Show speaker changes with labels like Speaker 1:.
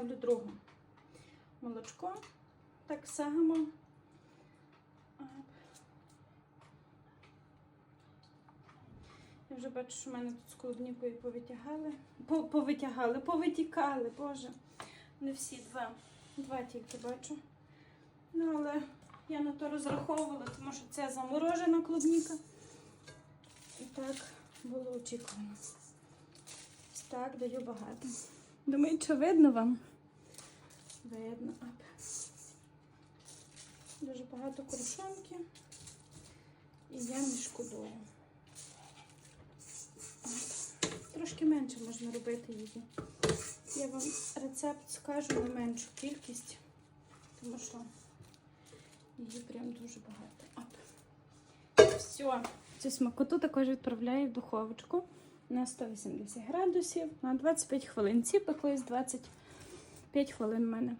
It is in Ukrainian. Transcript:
Speaker 1: ставлю другу. Молочко. Так само. Я вже бачу, що в мене тут з клубнікою повитягали. По- Повитягали, повитікали, боже. Не всі два. Два тільки бачу. Ну, але я на то розраховувала, тому що це заморожена клубніка. І так було очікувано. Так даю багато. Думаю, що видно вам? Видно. Оп. Дуже багато крушонки. І я не шкодую. Трошки менше можна робити її. Я вам рецепт скажу на меншу кількість, тому що її прям дуже багато. Оп. Все. Цю смакоту також відправляю в духовочку на 180 градусів на 25 хвилин. Ці пеклись 25 хвилин в мене.